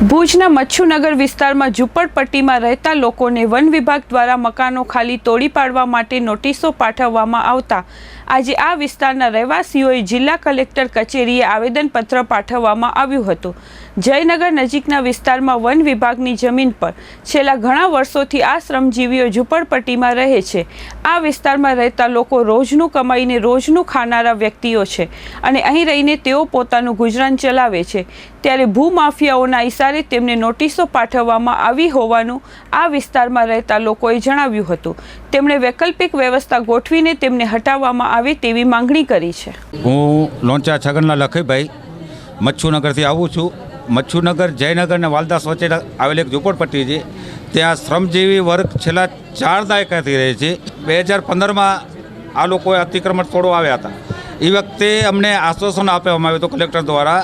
ભુજના મચ્છુનગર વિસ્તારમાં ઝુંપડપટ્ટીમાં રહેતા લોકોને વન વિભાગ દ્વારા મકાનો ખાલી તોડી પાડવા માટે નોટિસો પાઠવવામાં આવતા. આજે આ વિસ્તારના રહેવાસીઓએ જિલ્લા કલેક્ટર કચેરીએ આવેદનપત્ર પાઠવવામાં આવ્યું હતું. જયનગર નજીકના વિસ્તારમાં વન વિભાગની જમીન પર છેલ્લા ઘણા વર્ષોથી આ શ્રમજીવીઓ ઝૂંપડપટ્ટીમાં રહે છે. આ વિસ્તારમાં રહેતા લોકો રોજનું કમાઈને રોજનું ખાનારા વ્યક્તિઓ છે અને અહીં રહીને તેઓ પોતાનું ગુજરાન ચલાવે છે. ત્યારે ભૂમાફિયાઓના ઇશારે તેમને નોટિસો પાઠવવામાં આવી હોવાનું આ વિસ્તારમાં રહેતા લોકોએ જણાવ્યું હતું. તેમણે વૈકલ્પિક વ્યવસ્થા ગોઠવીને તેમને હટાવવામાં આવે તેવી માંગણી કરી છે. હું લોંચા છગનના લખીભાઈ મચ્છુનગરથી આવું છું. મચ્છુનગર, જયનગર અને વાલદાસ વચ્ચે આવેલ એક ઝૂંપડપટ્ટી છે. ત્યાં શ્રમજીવી વર્ગ છેલ્લા ચાર દાયકાથી રહે છે. બે હજાર પંદરમાં આ લોકોએ અતિક્રમણ થોડો આવ્યા હતા. એ વખતે અમને આશ્વાસન આપવામાં આવ્યું હતું કલેક્ટર દ્વારા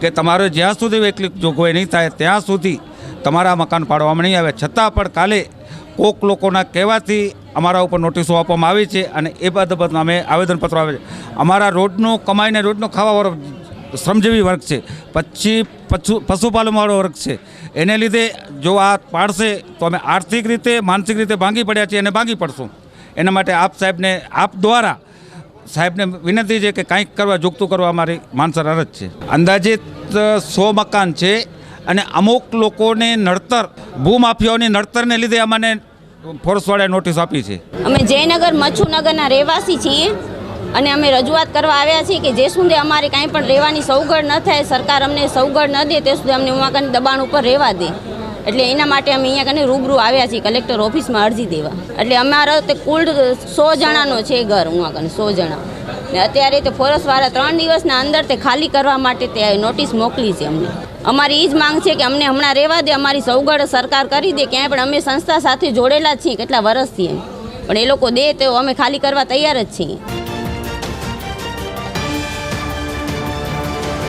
કે તમારે જ્યાં સુધી વૈકલ્પિક જોગવાઈ નહીં થાય, ત્યાં સુધી તમારા મકાન પાડવામાં નહીં આવે. છતાં પણ કાલે કોક લોકોના કહેવાથી અમારા ઉપર નોટિસો આપવામાં આવી છે અને એ બાબત અમે આવેદનપત્ર આવે છે. અમારા રોડનો કમાઈને રોડનો ખાવાવાળો શ્રમજીવી વર્ગ છે. પછી પશુ પશુપાલનવાળો વર્ગ છે. એને લીધે જો આ પાડશે તો અમે આર્થિક રીતે, માનસિક રીતે ભાંગી પડ્યા છીએ અને ભાંગી પડશું. એના માટે આપ સાહેબને, આપ દ્વારા સાહેબને વિનંતી છે કે કંઈક કરવા, જોગતું કરવા મારી માનસર અરજ છે. અંદાજિત સો મકાન છે અને અમુક લોકોને નડતર, ભૂમાફિયાઓની નડતરને લીધે અમને ફોર્સવાળાએ નોટિસ આપી છે. અમે જયનગર, મચ્છુનગરના રહેવાસી છીએ અને અમે રજૂઆત કરવા આવ્યા છીએ કે જે સુધી અમારે કાંઈ પણ રહેવાની સવગડ ન થાય, સરકાર અમને સવગડ ન દે, તે સુધી અમને ઉમાકાની કને દબાણ ઉપર રહેવા દે. એટલે એના માટે અમે અહીંયા કને રૂબરૂ આવ્યા છીએ, કલેક્ટર ઓફિસમાં અરજી દેવા. એટલે અમારો તે કુલ સો જણાનો છે ઘર, હું કને સો જણા. ને અત્યારે તે ફોરેસ્ટવાળા ત્રણ દિવસના અંદર તે ખાલી કરવા માટે તે નોટિસ મોકલી છે અમને. અમારી એ જ માંગ છે કે અમને હમણાં રહેવા દે, અમારી સવગડ સરકાર કરી દે, ક્યાંય પણ અમે સંસ્થા સાથે જોડેલા જ છીએ, કેટલા વર્ષથી એમ. પણ એ લોકો દે તો અમે ખાલી કરવા તૈયાર જ છીએ.